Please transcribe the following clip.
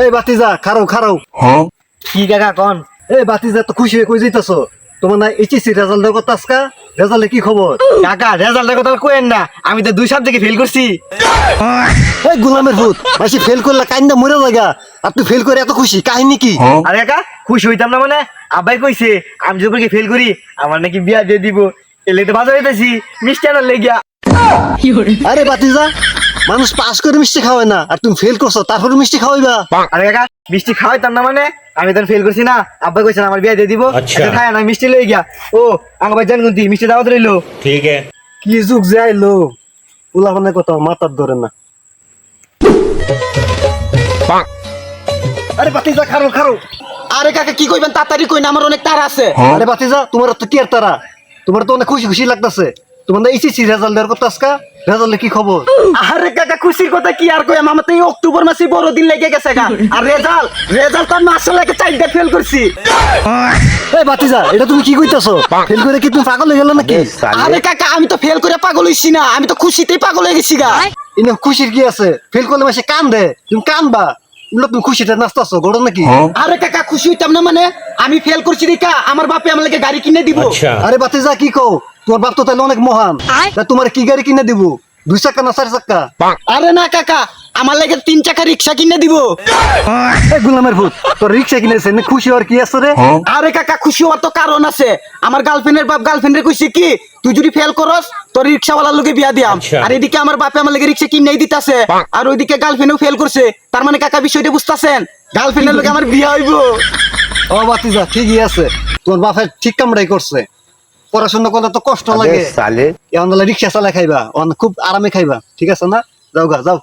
এই বাতিজা খারাও খারাও কি কাকা কন? এই বাতিজা তো খুশি হয়ে কই যাইতাছো? তোমার না এইচএসসি রেজাল্ট আজকা? রেজাল্টে কি খবর? কাকা রেজাল্টের কথা কোয়েন না। আমি তো দুই সাবজেক্টে ফেল করছি। এই গোলামের ভূত মাসি ফেল করলে কাইন্দা মরে লাগা আর তুই ফেল করে এত খুশি? কাহিনী কি? আরে কাকা খুশি হইতাম না মানে? আব্বাই কইছে আমি যদি ফেল করি আমার নাকি বিয়া দিয়ে দিব। এলে তো বাজার হইতেছি। মিষ্টি আনার লেগিয়া। আরে বাতিজা মানুষ পাস করে মিষ্টি খাওয়ায় না আর তুমি ফেল করছ তারপর মিষ্টি খাওয়াইবা। আরে কাকা মিষ্টি খাওয়াই তার না মানে? আমি তো ফেল করছি না। আব্বা কইছেন আমার বিয়ে দিয়ে দিব। আচ্ছা।, আচ্ছা খায় না মিষ্টি লই গিয়া। ও আমার ভাই জান গুনতি মিষ্টি দাও দিলো ঠিক আছে। কি যুগ যাইলো উলাপানের কথা মাথার ধরে না। আরে বাতিজা খারো খারো। আরে কাকা কি কইবেন তাড়াতাড়ি কই না আমার অনেক তারা আছে। আরে বাতিজা তোমার তো কি আর তারা তোমার তো অনেক খুশি খুশি লাগতাছে। তোমার এইচএসসি রেজাল্ট দেওয়ার কথা আজকা রেজাল্টে কি খবর? আরে কাকা খুশির কথা কি আর কইম? আমার তো এই অক্টোবর মাসে বড় দিন লেগে গেছে গা। আর রেজাল্ট রেজাল্ট তো আমি আসলে লাগে চারটা ফেল করছি। এই বাতিজা এটা তুমি কি কইতাছো? ফেল করে কি তুমি পাগল হয়ে গেল নাকি? আরে কাকা আমি তো ফেল করে পাগল হইছি না। আমি তো খুশিতেই পাগল হয়ে গেছি গা। ইনে খুশির কি আছে? ফেল করলে মাসে কান দে তুমি কানবা হ্যাঁ। মানে? আমার আচ্ছা। দুই না না কাকা তিন কিনে দিব। খুশি কি আছে হ্যাঁ। কাকা খুশি আছে। গার্লফ্রেন্ডের বাপ গার্লফ্রেন্ডের কইছে কি তুই যদি ফেল করস তোর রিক্সাওয়ালার লোকে বিয়া দিয়াম। আচ্ছা। আর এদিকে আমার বাপে আমার লাগে রিক্সা কিনে দিতেছে। আর ওইদিকে গার্লফ্রেন্ডও ফেল করছে। তার মানে কাকা বিষয়টা বুঝতেছেন? গার্লফ্রেন্ডের লোকে আমার বিয়া হইব। ও বাতিজা ঠিকই আছে। তোমার বাপের ঠিক কামড়াই করছে। পড়াশোনা করলে তো কষ্ট লাগে। এখন রিক্সা চালাই খাইবা খুব আরামে খাইবা। ঠিক আছে না? যাও গা যাও।